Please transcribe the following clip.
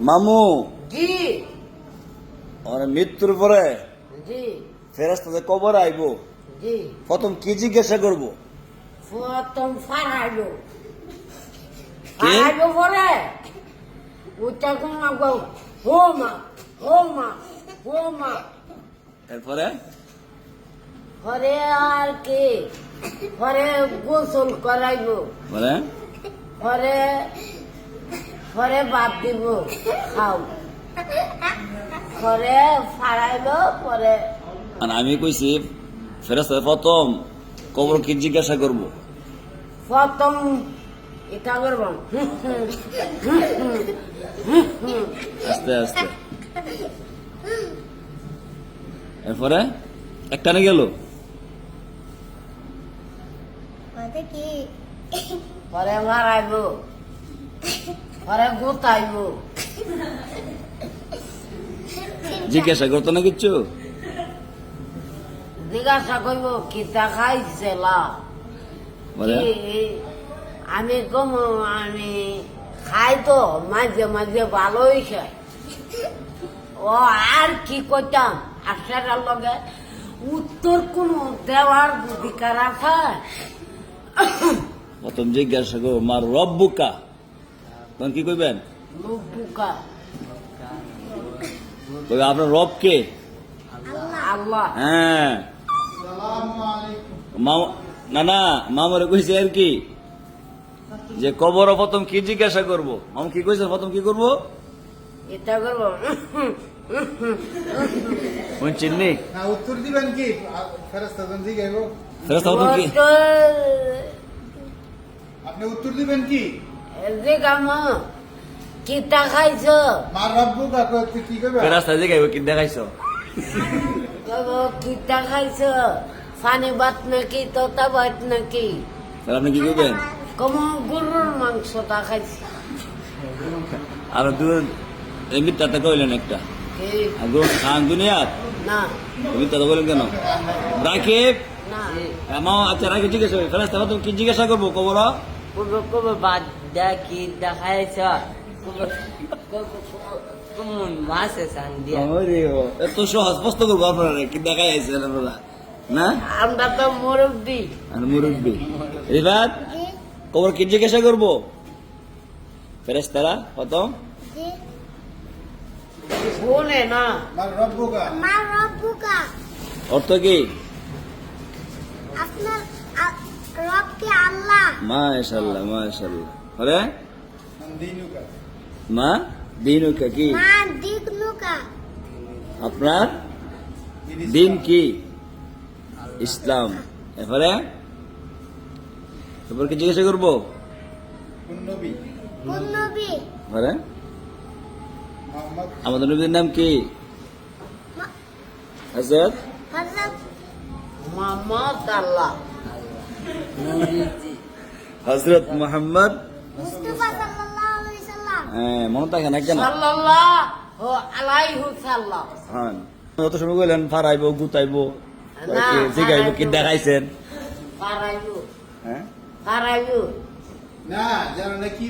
মামু। জি। ওর মৃত্যুর পরে জি। ফেরাস্তাদের কবর আইব জি। প্রথম কি জিজ্ঞাসা করব? প্রথম ফারাইব কে? ফারাইব পরে? উচ্চা কমাব হোমা হোমা হোমা এরপরে? পরে আর কি? পরে গোসল করাইব। পরে? পরে পরে বাদ দিব খাও। পরে ফারাইব পরে আর আমি কইছি ফেরাস্তাদের প্রথম কবর কি জিজ্ঞাসা করব? প্রথম এটা করব। আস্তে আস্তে। এরপরে একটা না গেল। কি পরে মারাইব গোতাইব জিজ্ঞাসা করতো না কিচ্ছু? জিজ্ঞাসা করব কিতা খাইছে কি? আমি কম আমি খাই তো মাঝে মাঝে ভালোই খাই ও আর কি করতাম আসার লগে উত্তর কোন দেওয়ার অধিকার আছে? প্রথম জিজ্ঞাসা করব মার রব্বুকা তখন কি কইবে আপনার রব কে? হ্যাঁ। মাম- না না মামারে কইছে আর কি যে কবর প্রথম কি জিজ্ঞাসা করব? মাম কি কইছে প্রথম কি করব? এটা করব। শুনছেন নি? উত্তর দিবেন ফেরস্তা কি? আপনি উত্তর দিবেন কি? কিতা খাইছ? মার রব্বু কাকু তুই কি করবে ফেরাস্তা জিগাইব কি দেখাইছো কইব কিতা খাইছ? পানি ভাত নাকি তোতা ভাত নাকি? তাহলে আপনি কি কইবেন কম গরুর মাংসটা খাইছি। আর দু কইলেন একটা? দুনিয়াত না কইলেন কেন রাকিব আচ্ছা রাকিব জিজ্ঞাসা করি ফেরাস্তা প্রথম কি জিজ্ঞাসা করব কবর কবে কবে বাদ। দেখি দেখাইছ। মাসে সান দিয়া এত সহজ প্রশ্ন করব আপনারা কি দেখাই আছে আপনারা না? আমরা তো মুরব্বী। আর মুরব্বী। এবার জি কবর কি জিজ্ঞাসা করব? ফেরেস্তারা প্রথম। জি শুনে না। মার রব্বু কা আমার রব্বুকা অর্থ কি? আপনার আ- রব কি আল্লাহ? মাশাল্লাহ মাশাল্লাহ। আরে? মা? দিনুকা কি? আপনার? দিন কি? ইসলাম। এরপরে? এরপর কি জিজ্ঞাসা করব? কোন নবী কোন নবী এরপরে? মোহাম্মদ। আমাদের নবীর নাম কি? হাজরত হযরত হজরত মোহাম্মদ মুস্তাফা সাল্লাল্লাহু আলাইহি সাল্লাম। হ্যাঁ মনে থাকে না কেন সাল্লাল্লাহু আলাইহি সাল্লাম। হ্যাঁ। যত সময় কইলেন ফারাইব গুতাইব না, জিগাইব কি ফারাইবো। দেখাইছেন? হ্যাঁ? না জানো না কি